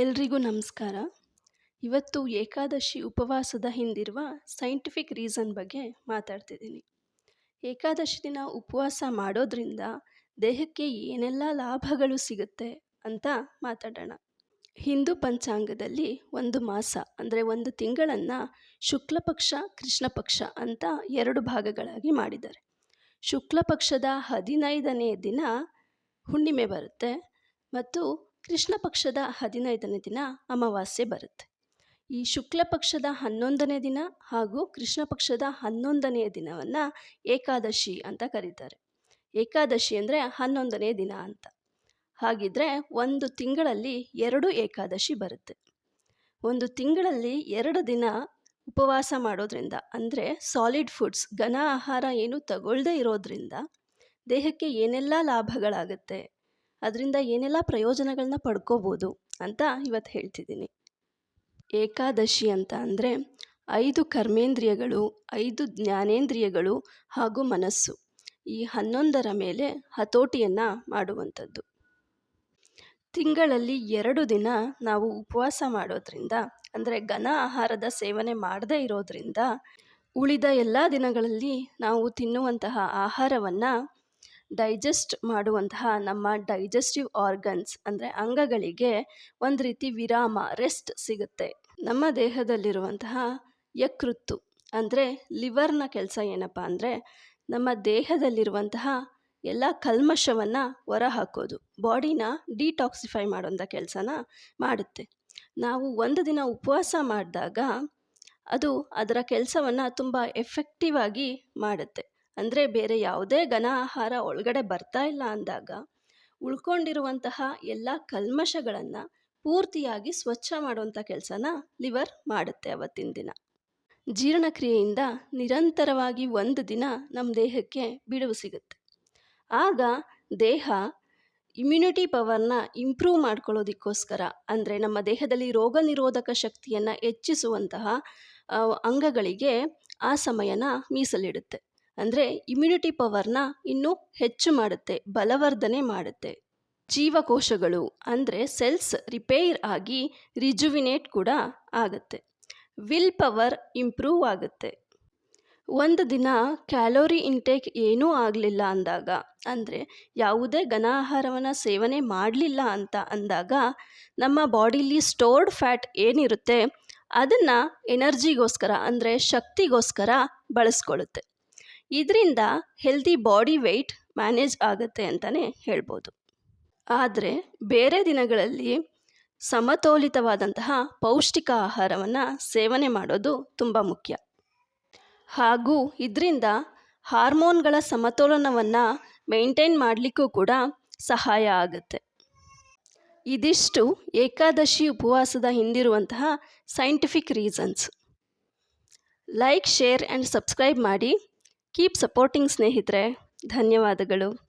ಎಲ್ರಿಗೂ ನಮಸ್ಕಾರ. ಇವತ್ತು ಏಕಾದಶಿ ಉಪವಾಸದ ಹಿಂದಿರುವ ಸೈಂಟಿಫಿಕ್ ರೀಸನ್ ಬಗ್ಗೆ ಮಾತಾಡ್ತಿದ್ದೀನಿ. ಏಕಾದಶಿ ದಿನ ಉಪವಾಸ ಮಾಡೋದ್ರಿಂದ ದೇಹಕ್ಕೆ ಏನೆಲ್ಲ ಲಾಭಗಳು ಸಿಗುತ್ತೆ ಅಂತ ಮಾತಾಡೋಣ. ಹಿಂದೂ ಪಂಚಾಂಗದಲ್ಲಿ ಒಂದು ಮಾಸ, ಅಂದರೆ ಒಂದು ತಿಂಗಳನ್ನು ಶುಕ್ಲ ಪಕ್ಷ ಕೃಷ್ಣ ಪಕ್ಷ ಅಂತ ಎರಡು ಭಾಗಗಳಾಗಿ ಮಾಡಿದ್ದಾರೆ. ಶುಕ್ಲ ಪಕ್ಷದ ಹದಿನೈದನೇ ದಿನ ಹುಣ್ಣಿಮೆ ಬರುತ್ತೆ ಮತ್ತು ಕೃಷ್ಣ ಪಕ್ಷದ ಹದಿನೈದನೇ ದಿನ ಅಮಾವಾಸ್ಯೆ ಬರುತ್ತೆ. ಈ ಶುಕ್ಲ ಪಕ್ಷದ ಹನ್ನೊಂದನೇ ದಿನ ಹಾಗೂ ಕೃಷ್ಣ ಪಕ್ಷದ ಹನ್ನೊಂದನೆಯ ದಿನವನ್ನು ಏಕಾದಶಿ ಅಂತ ಕರೀತಾರೆ. ಏಕಾದಶಿ ಅಂದರೆ ಹನ್ನೊಂದನೇ ದಿನ ಅಂತ. ಹಾಗಿದ್ರೆ ಒಂದು ತಿಂಗಳಲ್ಲಿ ಎರಡು ಏಕಾದಶಿ ಬರುತ್ತೆ. ಒಂದು ತಿಂಗಳಲ್ಲಿ ಎರಡು ದಿನ ಉಪವಾಸ ಮಾಡೋದ್ರಿಂದ ಅಂದರೆ ಸಾಲಿಡ್ ಫುಡ್ಸ್ ಘನ ಆಹಾರ ಏನು ತಗೊಳ್ಳದೇ ಇರೋದ್ರಿಂದ ದೇಹಕ್ಕೆ ಏನೆಲ್ಲ ಲಾಭಗಳಾಗುತ್ತೆ ಅದರಿಂದ ಏನೆಲ್ಲ ಪ್ರಯೋಜನಗಳನ್ನ ಪಡ್ಕೋಬೋದು ಅಂತ ಇವತ್ತು ಹೇಳ್ತಿದ್ದೀನಿ. ಏಕಾದಶಿ ಅಂತ ಅಂದರೆ ಐದು ಕರ್ಮೇಂದ್ರಿಯಗಳು, ಐದು ಜ್ಞಾನೇಂದ್ರಿಯಗಳು ಹಾಗೂ ಮನಸ್ಸು. ಈ ಹನ್ನೊಂದರ ಮೇಲೆ ಹತೋಟಿಯನ್ನು ಮಾಡುವಂಥದ್ದು. ತಿಂಗಳಲ್ಲಿ ಎರಡು ದಿನ ನಾವು ಉಪವಾಸ ಮಾಡೋದ್ರಿಂದ, ಅಂದರೆ ಘನ ಆಹಾರದ ಸೇವನೆ ಮಾಡದೇ ಇರೋದ್ರಿಂದ ಉಳಿದ ಎಲ್ಲ ದಿನಗಳಲ್ಲಿ ನಾವು ತಿನ್ನುವಂತಹ ಆಹಾರವನ್ನು ಡೈಜೆಸ್ಟ್ ಮಾಡುವಂತಹ ನಮ್ಮ ಡೈಜೆಸ್ಟಿವ್ ಆರ್ಗನ್ಸ್ ಅಂದರೆ ಅಂಗಗಳಿಗೆ ಒಂದು ರೀತಿ ವಿರಾಮ, ರೆಸ್ಟ್ ಸಿಗುತ್ತೆ. ನಮ್ಮ ದೇಹದಲ್ಲಿರುವಂತಹ ಯಕೃತ್ತು ಅಂದರೆ ಲಿವರ್ನ ಕೆಲಸ ಏನಪ್ಪ ಅಂದರೆ ನಮ್ಮ ದೇಹದಲ್ಲಿರುವಂತಹ ಎಲ್ಲ ಕಲ್ಮಶವನ್ನು ಹೊರಹಾಕೋದು. ಬಾಡಿನ ಡಿಟಾಕ್ಸಿಫೈ ಮಾಡೋಂಥ ಕೆಲಸನ ಮಾಡುತ್ತೆ. ನಾವು ಒಂದು ದಿನ ಉಪವಾಸ ಮಾಡಿದಾಗ ಅದು ಅದರ ಕೆಲಸವನ್ನು ತುಂಬ ಎಫೆಕ್ಟಿವ್ ಆಗಿ ಮಾಡುತ್ತೆ. ಅಂದರೆ ಬೇರೆ ಯಾವುದೇ ಘನ ಆಹಾರ ಒಳಗಡೆ ಬರ್ತಾ ಇಲ್ಲ ಅಂದಾಗ ಉಳ್ಕೊಂಡಿರುವಂತಹ ಎಲ್ಲ ಕಲ್ಮಶಗಳನ್ನು ಪೂರ್ತಿಯಾಗಿ ಸ್ವಚ್ಛ ಮಾಡುವಂಥ ಕೆಲಸನ ಲಿವರ್ ಮಾಡುತ್ತೆ ಅವತ್ತಿನ ದಿನ. ಜೀರ್ಣಕ್ರಿಯೆಯಿಂದ ನಿರಂತರವಾಗಿ ಒಂದು ದಿನ ನಮ್ಮ ದೇಹಕ್ಕೆ ಬಿಡುವು ಸಿಗುತ್ತೆ. ಆಗ ದೇಹ ಇಮ್ಯುನಿಟಿ ಪವರ್ನ ಇಂಪ್ರೂವ್ ಮಾಡ್ಕೊಳ್ಳೋದಕ್ಕೋಸ್ಕರ ಅಂದರೆ ನಮ್ಮ ದೇಹದಲ್ಲಿ ರೋಗ ನಿರೋಧಕ ಶಕ್ತಿಯನ್ನು ಹೆಚ್ಚಿಸುವಂತಹ ಅಂಗಗಳಿಗೆ ಆ ಸಮಯನ ಮೀಸಲಿಡುತ್ತೆ. ಅಂದರೆ ಇಮ್ಯುನಿಟಿ ಪವರ್ನ ಇನ್ನೂ ಹೆಚ್ಚು ಮಾಡುತ್ತೆ, ಬಲವರ್ಧನೆ ಮಾಡುತ್ತೆ. ಜೀವಕೋಶಗಳು ಅಂದರೆ ಸೆಲ್ಸ್ ರಿಪೇರ್ ಆಗಿ ರಿಜುವಿನೇಟ್ ಕೂಡ ಆಗುತ್ತೆ. ವಿಲ್ ಪವರ್ ಇಂಪ್ರೂವ್ ಆಗುತ್ತೆ. ಒಂದು ದಿನ ಕ್ಯಾಲೋರಿ ಇಂಟೇಕ್ ಏನೂ ಆಗಲಿಲ್ಲ ಅಂದಾಗ, ಅಂದರೆ ಯಾವುದೇ ಘನ ಆಹಾರವನ್ನು ಸೇವನೆ ಮಾಡಲಿಲ್ಲ ಅಂತ ಅಂದಾಗ, ನಮ್ಮ ಬಾಡಿಲಿ ಸ್ಟೋರ್ಡ್ ಫ್ಯಾಟ್ ಏನಿರುತ್ತೆ, ಅದನ್ನು ಎನರ್ಜಿಗೋಸ್ಕರ ಅಂದರೆ ಶಕ್ತಿಗೋಸ್ಕರ ಬಳಸ್ಕೊಳ್ಳುತ್ತೆ. ಇದರಿಂದ ಹೆಲ್ದಿ ಬಾಡಿ ವೆಯ್ಟ್ ಮ್ಯಾನೇಜ್ ಆಗುತ್ತೆ ಅಂತಲೇ ಹೇಳ್ಬೋದು. ಆದರೆ ಬೇರೆ ದಿನಗಳಲ್ಲಿ ಸಮತೋಲಿತವಾದಂತಹ ಪೌಷ್ಟಿಕ ಆಹಾರವನ್ನು ಸೇವನೆ ಮಾಡೋದು ತುಂಬ ಮುಖ್ಯ. ಹಾಗೂ ಇದರಿಂದ ಹಾರ್ಮೋನ್ಗಳ ಸಮತೋಲನವನ್ನು ಮೇಂಟೈನ್ ಮಾಡಲಿಕ್ಕೂ ಕೂಡ ಸಹಾಯ ಆಗುತ್ತೆ. ಇದಿಷ್ಟು ಏಕಾದಶಿ ಉಪವಾಸದ ಹಿಂದಿರುವಂತಹ scientific reasons like share and subscribe ಮಾಡಿ. ಕೀಪ್ ಸಪೋರ್ಟಿಂಗ್ ಸ್ನೇಹಿತರೆ ಧನ್ಯವಾದಗಳು.